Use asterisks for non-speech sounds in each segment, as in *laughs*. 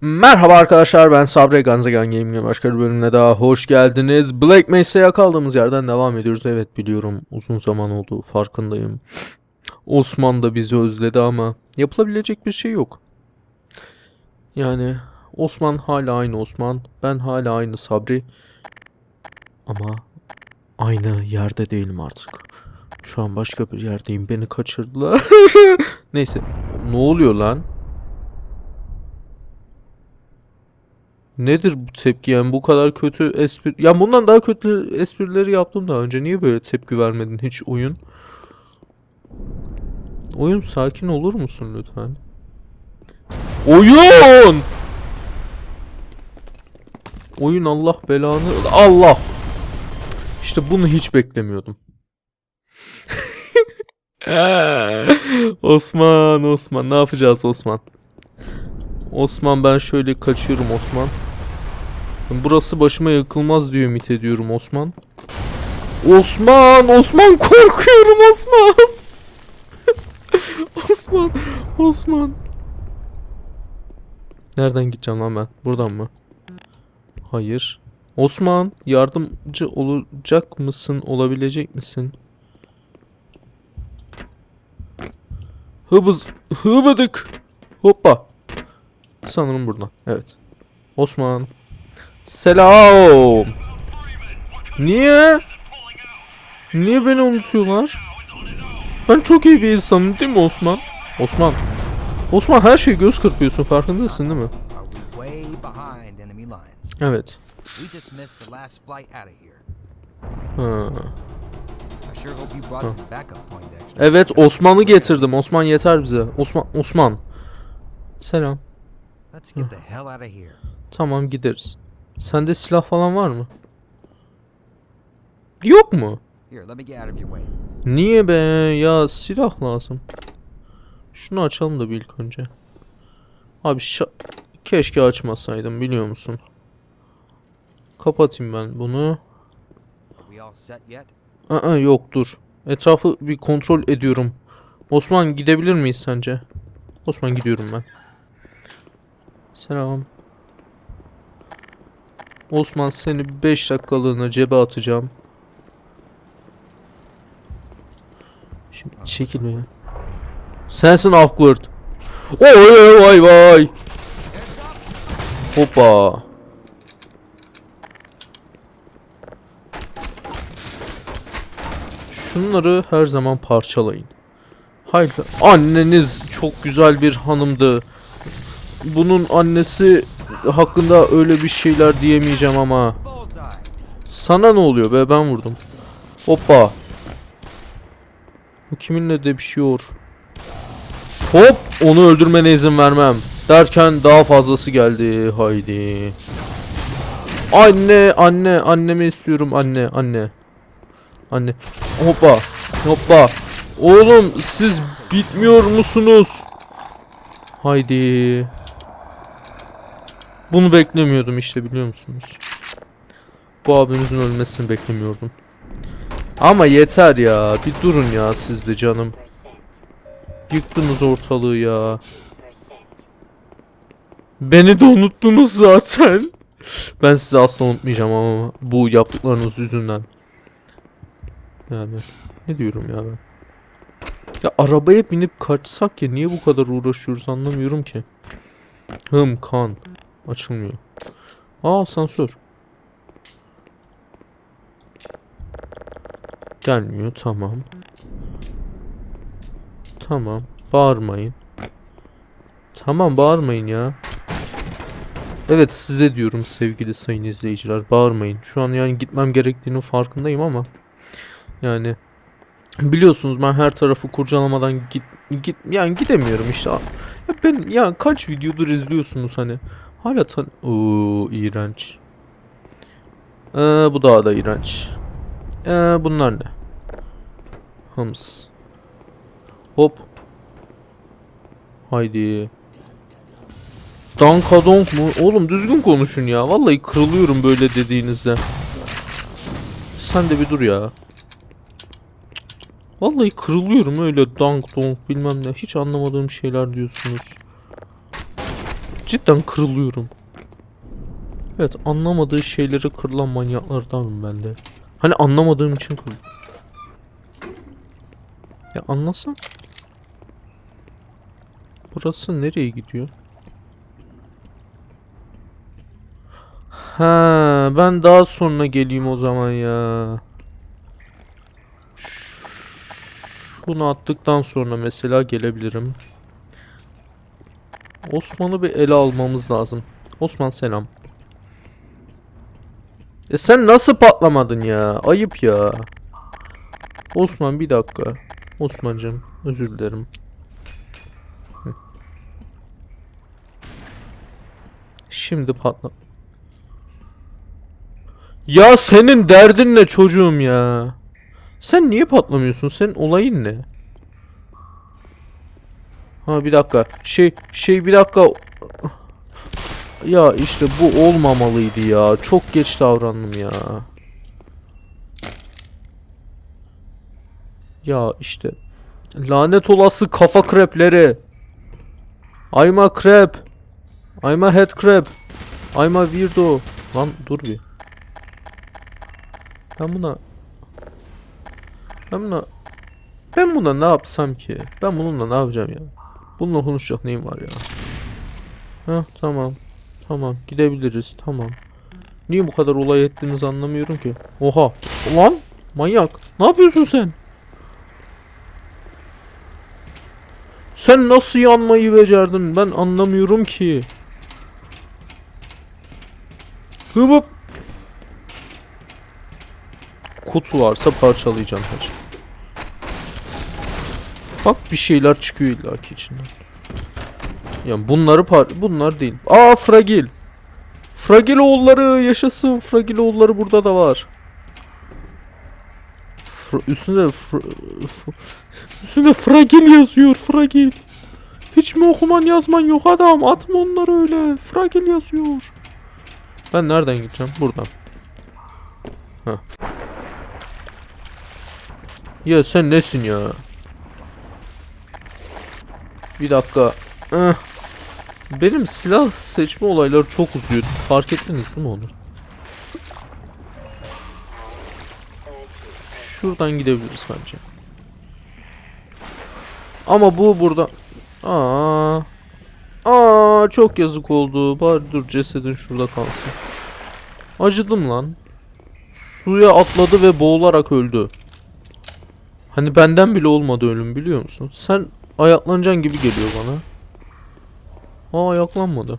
Merhaba arkadaşlar ben Sabri Ganzagan Gaming'e başka bir bölümüne daha hoş geldiniz. Black Mesa'ya kaldığımız yerden devam ediyoruz. Evet biliyorum uzun zaman oldu farkındayım. Osman da bizi özledi ama yapılabilecek bir şey yok. Yani Osman hala aynı Osman, ben hala aynı Sabri. Ama aynı yerde değilim artık. Şu an başka bir yerdeyim. Beni kaçırdılar. *laughs* Neyse. Ne oluyor lan? Nedir bu tepki yani bu kadar kötü espri... Ya bundan daha kötü esprileri yaptım daha önce. Niye böyle tepki vermedin hiç oyun? Oyun sakin olur musun lütfen? Oyun! Oyun Allah belanı... Allah! İşte bunu hiç beklemiyordum. *laughs* Osman, Osman. Ne yapacağız Osman? Osman ben şöyle kaçıyorum Osman. Burası başıma yakılmaz diye ümit ediyorum Osman. Osman! Osman korkuyorum Osman! *laughs* Osman! Osman! Nereden gideceğim lan ben? Buradan mı? Hayır. Osman yardımcı olacak mısın? Olabilecek misin? Hıbız, hıbıdık. Hoppa. Sanırım buradan. Evet. Osman. Selam. Niye? Niye beni unutuyorlar? Ben çok iyi bir insanım değil mi Osman? Osman. Osman her şeyi göz kırpıyorsun farkındasın değil mi? Evet. Ha. Poindexter. Evet Osman'ı getirdim. Osman yeter bize. Osman Osman. Selam. Here. Tamam gideriz. Sende silah falan var mı? Yok mu? Niye be? Ya silah lazım. Şunu açalım da bir ilk önce. Abi keşke açmasaydım biliyor musun? Kapatayım ben bunu. Aa, yok dur. Etrafı bir kontrol ediyorum. Osman gidebilir miyiz sence? Osman gidiyorum ben. Selam. Osman seni 5 dakikalığına cebe atacağım. Şimdi çekil be. Sensin awkward. Oy vay vay. Hoppa. Şunları her zaman parçalayın. Hayır, anneniz çok güzel bir hanımdı. Bunun annesi hakkında öyle bir şeyler diyemeyeceğim ama. Sana ne oluyor be ben vurdum. Hoppa. Bu kiminle debişiyor? Hop onu öldürmene izin vermem. Derken daha fazlası geldi. Haydi. Anne anne annemi istiyorum anne anne. Anne. Hoppa. Hoppa. Oğlum siz bitmiyor musunuz? Haydi. Bunu beklemiyordum işte biliyor musunuz? Bu abimizin ölmesini beklemiyordum. Ama yeter ya. Bir durun ya siz de canım. Yıktınız ortalığı ya. Beni de unuttunuz zaten. Ben sizi asla unutmayacağım ama bu yaptıklarınız yüzünden. Yani ne diyorum ya ben. Ya arabaya binip kaçsak ya niye bu kadar uğraşıyoruz anlamıyorum ki. Hım kan. Açılmıyor. Aa asansör. Gelmiyor tamam. Tamam. Bağırmayın. Tamam bağırmayın ya. Evet size diyorum sevgili sayın izleyiciler bağırmayın. Şu an yani gitmem gerektiğinin farkındayım ama yani biliyorsunuz ben her tarafı kurcalamadan git git yani gidemiyorum işte. Ya ben ya kaç videodur izliyorsunuz hani hala tan Oo iğrenç. Ee, bu daha da iğrenç. Ee, bunlar ne? Hıms. Hop. Haydi. Dankadonk mu? Oğlum düzgün konuşun ya. Vallahi kırılıyorum böyle dediğinizde. Sen de bir dur ya. Vallahi kırılıyorum öyle dank donk bilmem ne. Hiç anlamadığım şeyler diyorsunuz. Cidden kırılıyorum. Evet anlamadığı şeyleri kırılan manyaklardanım ben de. Hani anlamadığım için kırılıyorum. Ya anlasam. Burası nereye gidiyor? Ha, ben daha sonra geleyim o zaman ya. Bunu attıktan sonra mesela gelebilirim. Osman'ı bir ele almamız lazım. Osman selam. E sen nasıl patlamadın ya? Ayıp ya. Osman bir dakika. Osman'cım özür dilerim. Şimdi patla. Ya senin derdin ne çocuğum ya? Sen niye patlamıyorsun? Senin olayın ne? Ha bir dakika. Şey şey bir dakika. Ya işte bu olmamalıydı ya. Çok geç davrandım ya. Ya işte. Lanet olası kafa krepleri. I'm a crab. I'm a head crab. I'm a weirdo. Lan dur bir. Ben buna... Ben buna... Ben buna ne yapsam ki? Ben bununla ne yapacağım ya? Bununla konuşacak neyim var ya? Heh tamam. Tamam gidebiliriz tamam. Niye bu kadar olay ettiğinizi anlamıyorum ki. Oha. Ulan manyak. Ne yapıyorsun sen? Sen nasıl yanmayı becerdin? Ben anlamıyorum ki. Hıbıp. Kutu varsa parçalayacağım hacı. Bak bir şeyler çıkıyor illaki içinden. Yani bunları par bunlar değil. Aa Fragil. Fragil oğulları yaşasın. Fragil oğulları burada da var. Fra üstünde fr- f- üstünde Fragil yazıyor. Fragil. Hiç mi okuman yazman yok adam? Atma onları öyle. Fragil yazıyor. Ben nereden gideceğim? Buradan. Heh. Ya sen nesin ya? Bir dakika. Eh. Benim silah seçme olayları çok uzuyor. Fark ettiniz değil mi onu? Şuradan gidebiliriz bence. Ama bu burada... Aa. Aa çok yazık oldu. Bari dur cesedin şurada kalsın. Acıdım lan. Suya atladı ve boğularak öldü. Hani benden bile olmadı ölüm biliyor musun? Sen ayaklanacaksın gibi geliyor bana. Aa ayaklanmadı.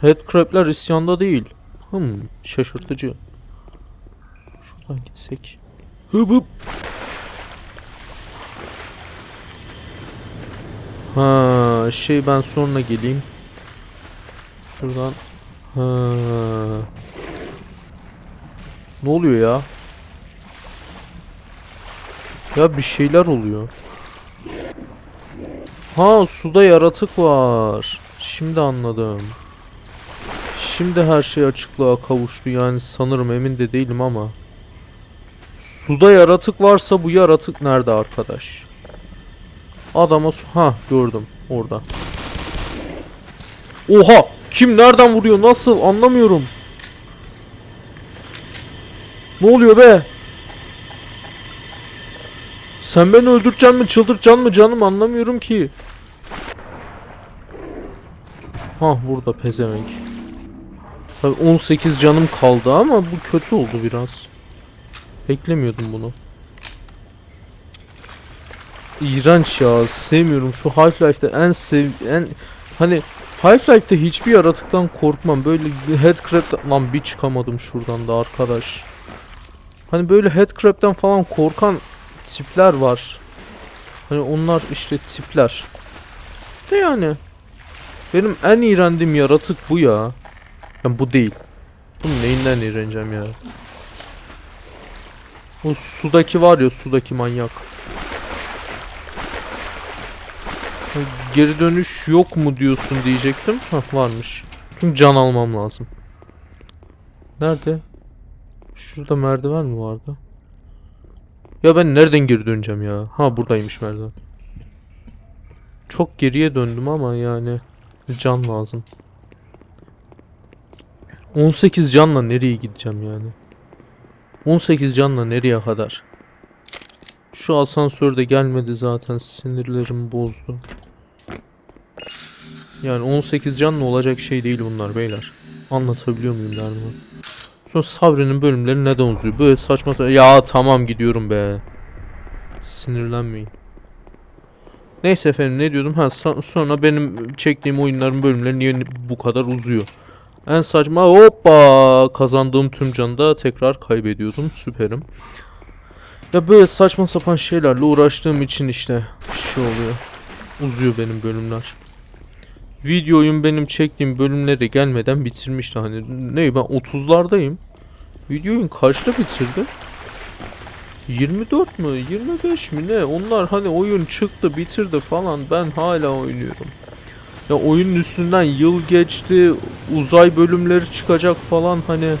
Headcrab'ler isyanda değil. Hmm, şaşırtıcı. Şuradan gitsek. Hıp hıp. Ha, şey ben sonra geleyim. Şuradan. Ha. Ne oluyor ya? Ya bir şeyler oluyor. Ha suda yaratık var. Şimdi anladım. Şimdi her şey açıklığa kavuştu yani sanırım emin de değilim ama. Suda yaratık varsa bu yaratık nerede arkadaş? Adama su... Ha gördüm orada. Oha! Kim nereden vuruyor nasıl anlamıyorum. Ne oluyor be? Sen beni öldüreceksin mi çıldırtacaksın mı canım anlamıyorum ki. Ha burada pezevenk. Tabii 18 canım kaldı ama bu kötü oldu biraz. Beklemiyordum bunu. İğrenç ya sevmiyorum şu Half-Life'de en sev en hani Half-Life'de hiçbir yaratıktan korkmam böyle headcrab lan bir çıkamadım şuradan da arkadaş. Hani böyle headcrab'den falan korkan tipler var. Hani onlar işte tipler. De yani. Benim en iğrendiğim yaratık bu ya. Yani bu değil. Bunun neyinden iğreneceğim ya. O sudaki var ya sudaki manyak. Geri dönüş yok mu diyorsun diyecektim. Hah varmış. Çünkü can almam lazım. Nerede? Şurada merdiven mi vardı? Ya ben nereden geri döneceğim ya? Ha buradaymış merdiven. Çok geriye döndüm ama yani can lazım. 18 canla nereye gideceğim yani? 18 canla nereye kadar? Şu asansör de gelmedi zaten sinirlerim bozdu. Yani 18 canla olacak şey değil bunlar beyler. Anlatabiliyor muyum derdimi? Sonra Sabri'nin bölümleri neden uzuyor? Böyle saçma sa- Ya tamam gidiyorum be. Sinirlenmeyin. Neyse efendim ne diyordum? Ha sonra benim çektiğim oyunların bölümleri niye bu kadar uzuyor? En saçma hoppa kazandığım tüm canı da tekrar kaybediyordum. Süperim. Ya böyle saçma sapan şeylerle uğraştığım için işte şey oluyor. Uzuyor benim bölümler. Video oyun benim çektiğim bölümleri gelmeden bitirmişti hani. Ne ben 30'lardayım. Video oyun kaçta bitirdi? 24 mü? 25 mi ne? Onlar hani oyun çıktı bitirdi falan ben hala oynuyorum. Ya oyunun üstünden yıl geçti. Uzay bölümleri çıkacak falan hani.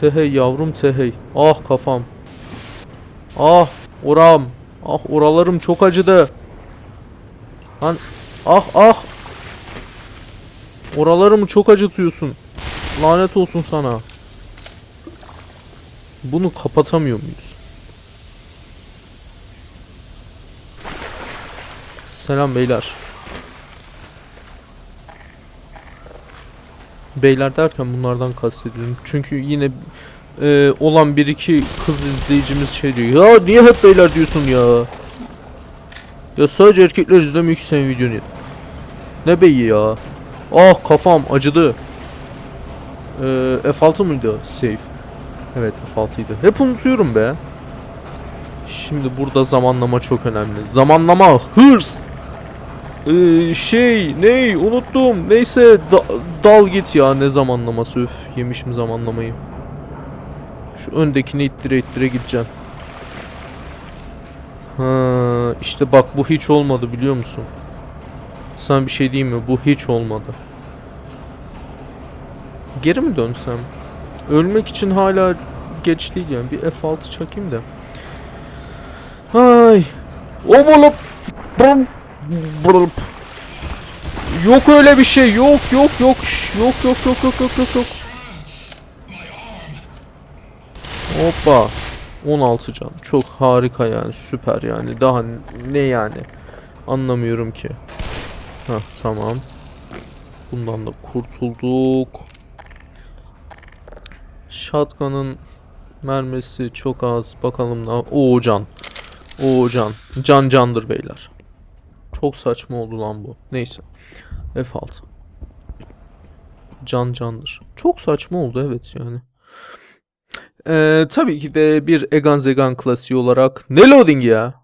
Tehey yavrum tehey. Ah kafam. Ah oram. Ah oralarım çok acıdı. Lan ah ah. Oralarımı çok acıtıyorsun. Lanet olsun sana. Bunu kapatamıyor muyuz? Selam beyler. Beyler derken bunlardan kastediyorum. Çünkü yine e, olan bir iki kız izleyicimiz şey diyor. Ya niye hep beyler diyorsun ya? Ya sadece erkekler izlemiyor ki senin videonu. Ne beyi ya? Ah kafam acıdı. Ee, F6 mıydı? Save. Evet F6'ydı. Hep unutuyorum be. Şimdi burada zamanlama çok önemli. Zamanlama hırs. Ee, şey ney unuttum. Neyse da- dal git ya ne zamanlaması öf yemişim zamanlamayı. Şu öndekini ittire ittire gideceksin. Ha, işte bak bu hiç olmadı biliyor musun? Sana bir şey diyeyim mi? Bu hiç olmadı. Geri mi dönsem? Ölmek için hala geç değil yani. Bir F6 çakayım da. Ay. O bulup. Bum. Bulup. Yok öyle bir şey. Yok yok yok. Yok yok yok yok yok yok yok. Hoppa. 16 can. Çok harika yani. Süper yani. Daha ne yani? Anlamıyorum ki. Hah tamam. Bundan da kurtulduk. Shotgun'ın mermisi çok az. Bakalım ne Oo can. Oo can. Can candır beyler. Çok saçma oldu lan bu. Neyse. F6. Can candır. Çok saçma oldu evet yani. Ee, tabii ki de bir Egan Zegan klasiği olarak ne loading ya?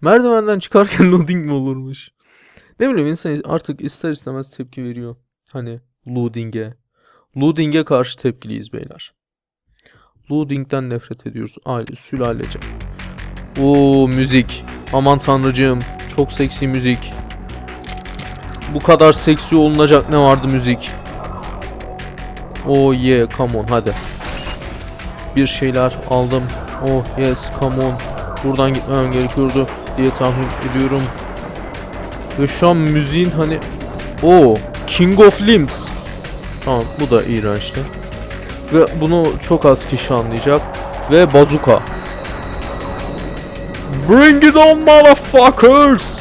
Merdivenden çıkarken *laughs* loading mi olurmuş? Ne bileyim insan artık ister istemez tepki veriyor. Hani loading'e. Loading'e karşı tepkiliyiz beyler. Loading'den nefret ediyoruz. Aile, sülalece. Oo müzik. Aman tanrıcığım. Çok seksi müzik. Bu kadar seksi olunacak ne vardı müzik? Oh yeah, come on hadi. Bir şeyler aldım. Oh yes, come on. Buradan gitmem gerekiyordu diye tahmin ediyorum. Ve şu an müziğin hani o King of Limbs. Tamam bu da iğrençti. Ve bunu çok az kişi anlayacak. Ve bazuka. Bring it on motherfuckers.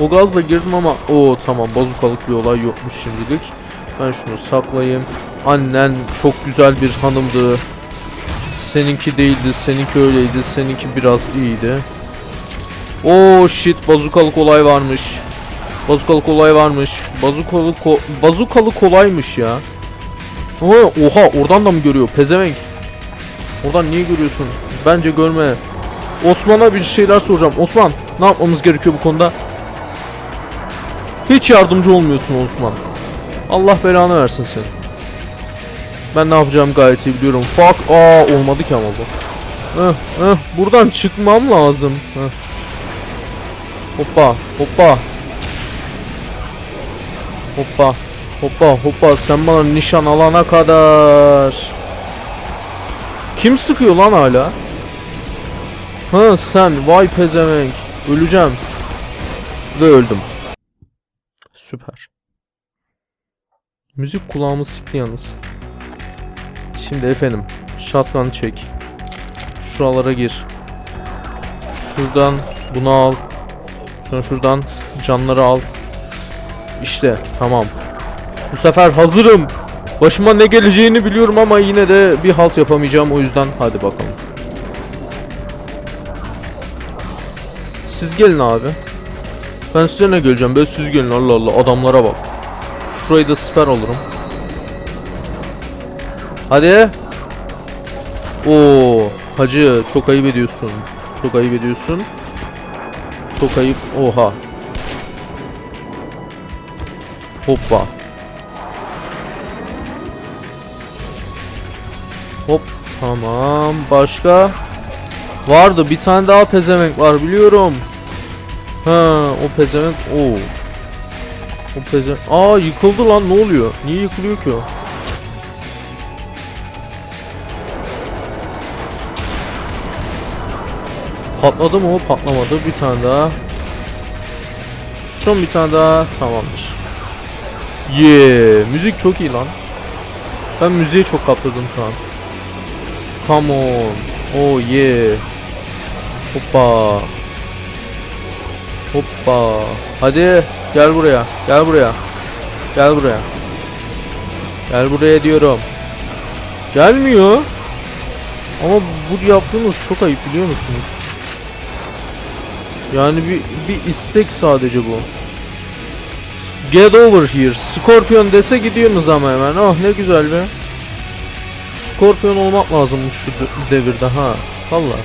O gazla girdim ama o tamam bazukalık bir olay yokmuş şimdilik. Ben şunu saklayayım. Annen çok güzel bir hanımdı. Seninki değildi, seninki öyleydi, seninki biraz iyiydi. Oo shit bazukalık olay varmış. Bazukalık olay varmış. Bazukalık ko- bazukalık kolaymış ya. Oha, oha oradan da mı görüyor pezevenk? Oradan niye görüyorsun? Bence görme. Osman'a bir şeyler soracağım. Osman ne yapmamız gerekiyor bu konuda? Hiç yardımcı olmuyorsun Osman. Allah belanı versin seni. Ben ne yapacağım gayet iyi biliyorum. Fuck. Aa olmadı ki ama bu. Heh, heh, buradan çıkmam lazım. Heh. Hoppa hoppa. Hoppa hoppa hoppa sen bana nişan alana kadar. Kim sıkıyor lan hala? Ha sen vay pezevenk. Öleceğim. Ve öldüm. Süper. Müzik kulağımı sıktı yalnız. Şimdi efendim. Shotgun çek. Şuralara gir. Şuradan bunu al. Sonra şuradan canları al. İşte tamam. Bu sefer hazırım. Başıma ne geleceğini biliyorum ama yine de bir halt yapamayacağım o yüzden hadi bakalım. Siz gelin abi. Ben size ne geleceğim? Ben siz gelin Allah Allah adamlara bak. Şurayı da siper alırım. Hadi. Oo, hacı çok ayıp ediyorsun. Çok ayıp ediyorsun. Çok ayıp. Oha. Hoppa. Hop. Tamam. Başka? Vardı. Bir tane daha pezevenk var biliyorum. Ha, o pezevenk. Oo. O pezevenk. Aa yıkıldı lan. Ne oluyor? Niye yıkılıyor ki o? Patladı mı o? Patlamadı. Bir tane daha. Son bir tane daha. Tamamdır. Yeah. Müzik çok iyi lan. Ben müziğe çok kaptırdım şu an. Come on. Oh yeah. Hoppa. Hoppa. Hadi gel buraya. Gel buraya. Gel buraya. Gel buraya diyorum. Gelmiyor. Ama bu yaptığınız çok ayıp biliyor musunuz? Yani bir bir istek sadece bu. Get over here. Scorpion dese gidiyorsunuz ama hemen. Oh ne güzel be. Scorpion olmak lazımmış şu de- devirde ha. Valla.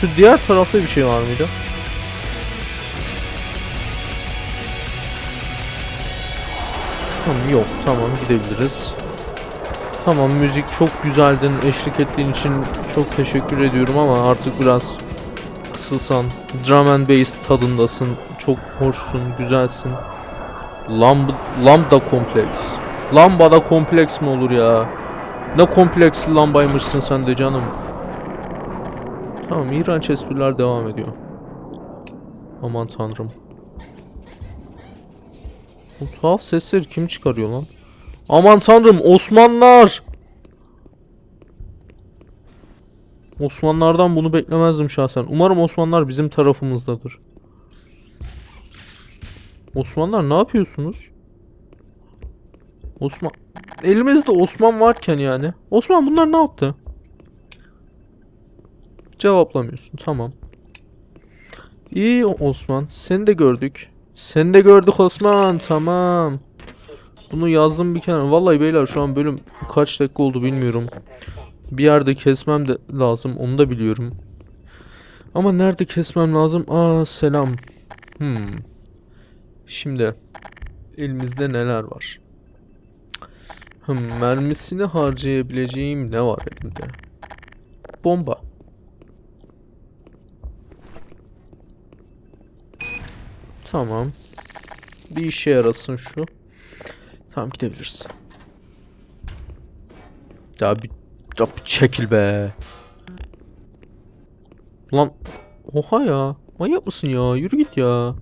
Şu diğer tarafta bir şey var mıydı? Tamam yok tamam gidebiliriz. Tamam müzik çok güzeldin eşlik ettiğin için çok teşekkür ediyorum ama artık biraz kısılsan. Drum and bass tadındasın. Çok hoşsun, güzelsin. Lamb lambda kompleks. Lambada kompleks mi olur ya? Ne kompleksli lambaymışsın sen de canım. Tamam iğrenç espriler devam ediyor. Aman tanrım. Bu tuhaf sesleri kim çıkarıyor lan? Aman tanrım Osmanlılar! Osmanlılardan bunu beklemezdim şahsen. Umarım Osmanlılar bizim tarafımızdadır. Osmanlılar ne yapıyorsunuz? Osman... Elimizde Osman varken yani. Osman bunlar ne yaptı? Cevaplamıyorsun. Tamam. İyi Osman. Seni de gördük. Seni de gördük Osman. Tamam. Bunu yazdım bir kenara. Vallahi beyler şu an bölüm kaç dakika oldu bilmiyorum. Bir yerde kesmem de lazım. Onu da biliyorum. Ama nerede kesmem lazım? Aa selam. Hmm. Şimdi elimizde neler var? Hmm, mermisini harcayabileceğim ne var elimde? Bomba. Tamam. Bir işe yarasın şu. Tamam gidebiliriz. Ya bir, ya çekil be. Lan oha ya. Manyak mısın ya? Yürü git ya.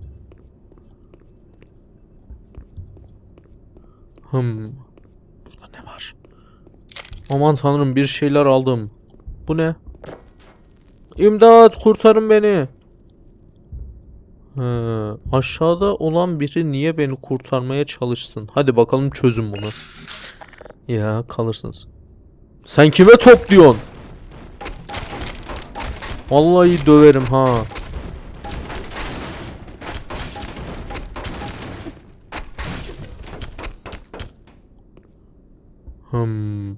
Hım. Burada ne var? Aman tanrım bir şeyler aldım. Bu ne? İmdat kurtarın beni. He, aşağıda olan biri niye beni kurtarmaya çalışsın? Hadi bakalım çözün bunu. Ya kalırsınız. Sen kime top diyorsun? Vallahi döverim ha. Hmm.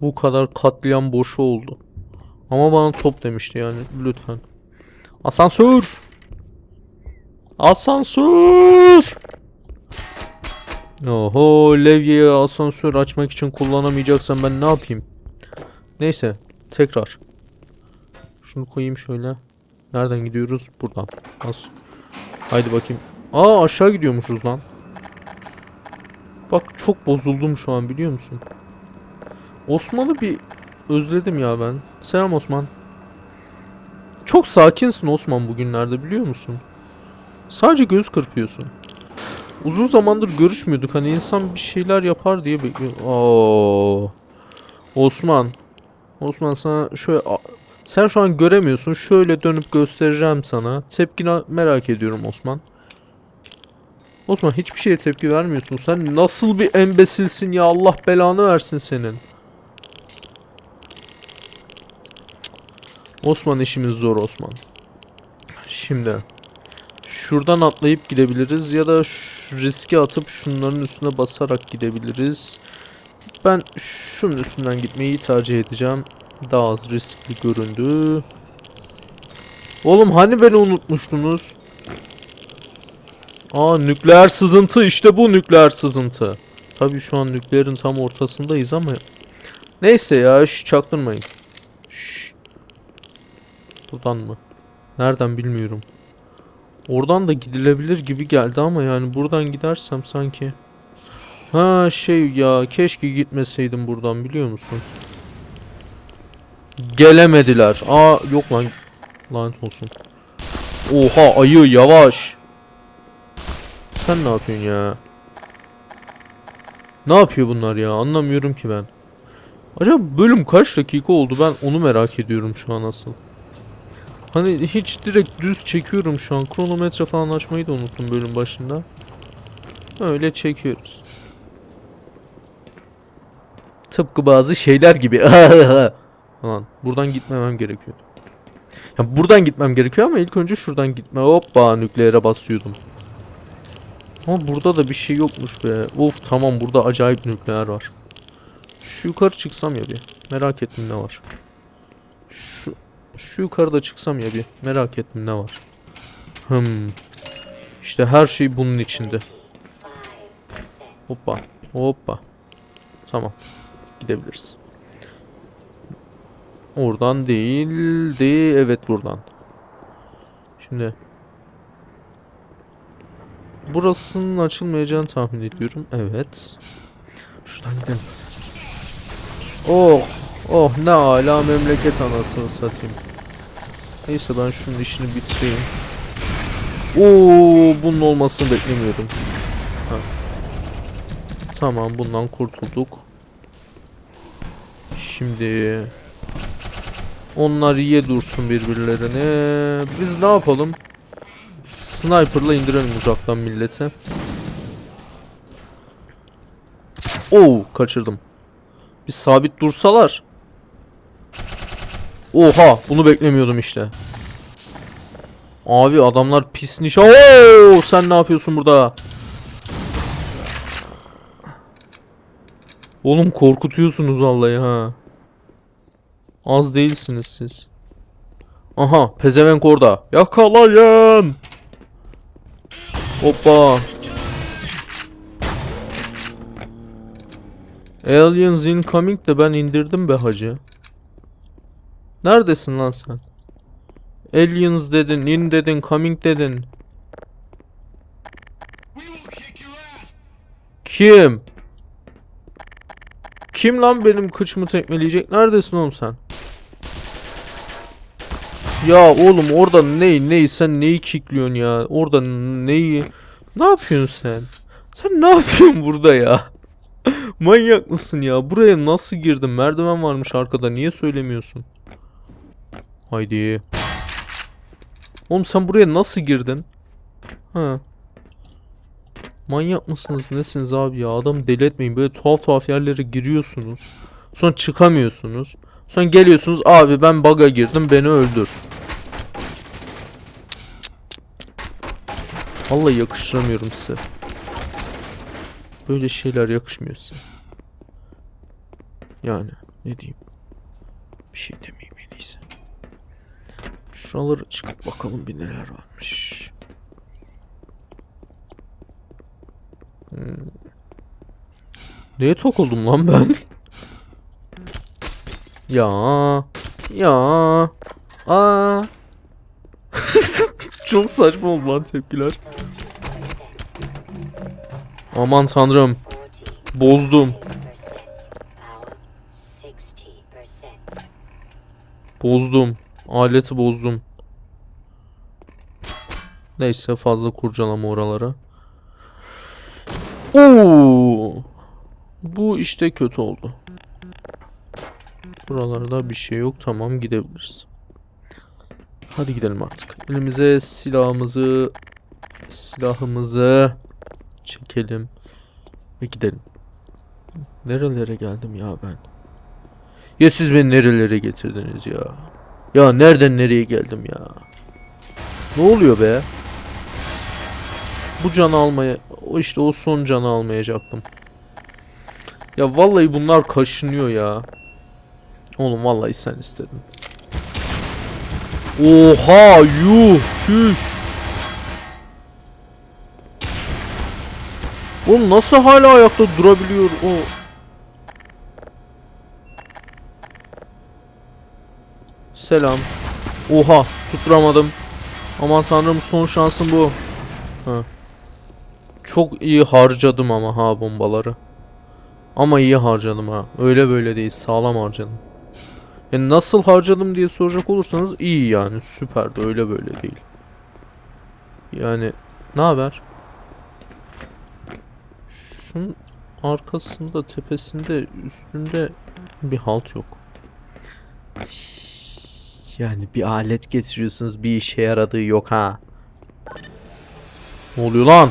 Bu kadar katliam boşu oldu. Ama bana top demişti yani lütfen. Asansör. Asansör. Oho levyeyi asansör açmak için kullanamayacaksam ben ne yapayım? Neyse tekrar. Şunu koyayım şöyle. Nereden gidiyoruz? Buradan. As. Haydi bakayım. Aa aşağı gidiyormuşuz lan. Bak çok bozuldum şu an biliyor musun? Osman'ı bir özledim ya ben. Selam Osman. Çok sakinsin Osman bugünlerde biliyor musun? Sadece göz kırpıyorsun. Uzun zamandır görüşmüyorduk. Hani insan bir şeyler yapar diye bekliyor. Oo. Osman. Osman sana şöyle sen şu an göremiyorsun. Şöyle dönüp göstereceğim sana. Tepkini merak ediyorum Osman. Osman hiçbir şeye tepki vermiyorsun. Sen nasıl bir embesilsin ya Allah belanı versin senin. Osman işimiz zor Osman. Şimdi şuradan atlayıp gidebiliriz ya da riski atıp şunların üstüne basarak gidebiliriz. Ben şunun üstünden gitmeyi tercih edeceğim. Daha az riskli göründü. Oğlum hani beni unutmuştunuz? Aa nükleer sızıntı işte bu nükleer sızıntı. Tabii şu an nükleerin tam ortasındayız ama neyse ya şş, çaktırmayın. Şş. Buradan mı? Nereden bilmiyorum. Oradan da gidilebilir gibi geldi ama yani buradan gidersem sanki. Ha şey ya keşke gitmeseydim buradan biliyor musun? Gelemediler. Aa yok lan. Lanet olsun. Oha ayı yavaş. Sen ne yapıyorsun ya? Ne yapıyor bunlar ya? Anlamıyorum ki ben. Acaba bölüm kaç dakika oldu? Ben onu merak ediyorum şu an asıl. Hani hiç direkt düz çekiyorum şu an. Kronometre falan açmayı da unuttum bölüm başında. Öyle çekiyoruz. Tıpkı bazı şeyler gibi. *laughs* Falan. Buradan gitmemem gerekiyor. Ya buradan gitmem gerekiyor ama ilk önce şuradan gitme. Hoppa nükleere basıyordum. Ama burada da bir şey yokmuş be. Of tamam burada acayip nükleer var. Şu yukarı çıksam ya bir. Merak ettim ne var. Şu şu yukarıda çıksam ya bir. Merak ettim ne var. Hmm. İşte her şey bunun içinde. Hoppa. Hoppa. Tamam. Gidebiliriz. Oradan değildi. Evet buradan. Şimdi Burasının açılmayacağını tahmin ediyorum. Evet. Şuradan gidelim. Oh. Oh ne ala memleket anasını satayım. Neyse ben şunun işini bitireyim. Oo bunun olmasını beklemiyordum. Ha. Tamam bundan kurtulduk. Şimdi onlar yiye dursun birbirlerine. Biz ne yapalım? Sniper'la indirelim uzaktan millete. Oo kaçırdım. Bir sabit dursalar. Oha bunu beklemiyordum işte. Abi adamlar pis nişan. Oo sen ne yapıyorsun burada? Oğlum korkutuyorsunuz vallahi ha. Az değilsiniz siz. Aha pezevenk orada. Yakalayın. Hoppa. Aliens incoming de ben indirdim be hacı. Neredesin lan sen? Aliens dedin, in dedin, coming dedin. Kim? Kim lan benim kıçımı tekmeleyecek? Neredesin oğlum sen? Ya oğlum orada ney ney sen neyi kickliyorsun ya? Orada neyi? Ne yapıyorsun sen? Sen ne yapıyorsun burada ya? Manyak mısın ya? Buraya nasıl girdin? Merdiven varmış arkada. Niye söylemiyorsun? Haydi. Oğlum sen buraya nasıl girdin? Ha. Manyak mısınız? Nesiniz abi ya? Adam deli etmeyin. Böyle tuhaf tuhaf yerlere giriyorsunuz. Sonra çıkamıyorsunuz. Sonra geliyorsunuz. Abi ben baga girdim. Beni öldür. Vallahi yakıştıramıyorum size. Böyle şeyler yakışmıyor size. Yani ne diyeyim. Bir şey demeyeyim en iyisi. Şuraları çıkıp bakalım bir neler varmış. Hmm. Neye tok oldum lan ben? ya. Ya. Aa. *laughs* Çok saçma oldu lan tepkiler. Aman tanrım. Bozdum. Bozdum. Aleti bozdum. Neyse fazla kurcalama oralara. Oo! Bu işte kötü oldu. Buralarda bir şey yok. Tamam gidebiliriz. Hadi gidelim artık. Elimize silahımızı silahımızı çekelim ve gidelim. Nerelere geldim ya ben? Ya siz beni nerelere getirdiniz ya? Ya nereden nereye geldim ya? Ne oluyor be? Bu canı almaya, o işte o son canı almayacaktım. Ya vallahi bunlar kaşınıyor ya. Oğlum vallahi sen istedin. Oha yuh çüş. Oğlum nasıl hala ayakta durabiliyor o? Selam. Oha tutturamadım. Aman tanrım son şansım bu. Ha. Çok iyi harcadım ama ha bombaları. Ama iyi harcadım ha. Öyle böyle değil sağlam harcadım. Yani nasıl harcadım diye soracak olursanız iyi yani süperdi öyle böyle değil. Yani ne haber? Şunun arkasında tepesinde üstünde bir halt yok. Yani bir alet getiriyorsunuz bir işe yaradığı yok ha. Ne oluyor lan?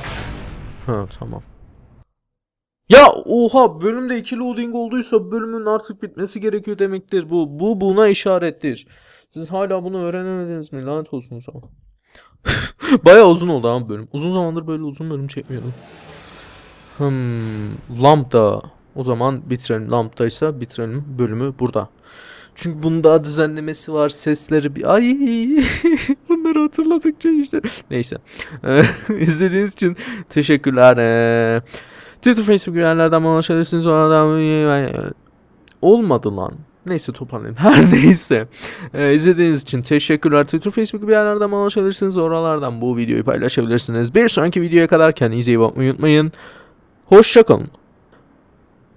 Ha tamam. Ya oha bölümde iki loading olduysa bölümün artık bitmesi gerekiyor demektir bu. Bu buna işarettir. Siz hala bunu öğrenemediniz mi? Lanet olsun o zaman. *laughs* Bayağı uzun oldu ama bölüm. Uzun zamandır böyle uzun bölüm çekmiyordum. Hmm, lambda. O zaman bitirelim. Lambdaysa bitirelim bölümü burada. Çünkü bunun daha düzenlemesi var. Sesleri bir... Ay *laughs* bunları hatırladıkça işte. Neyse. *laughs* İzlediğiniz için teşekkürler. Ee, Twitter, Facebook yerlerden bana ulaşabilirsiniz. Oradan... Olmadı lan. Neyse toparlayayım. *laughs* Her neyse. Ee, izlediğiniz için teşekkürler. Twitter, Facebook gibi yerlerden bana ulaşabilirsiniz. Oralardan bu videoyu paylaşabilirsiniz. Bir sonraki videoya kadar kendinize iyi bakmayı unutmayın. Hoşçakalın.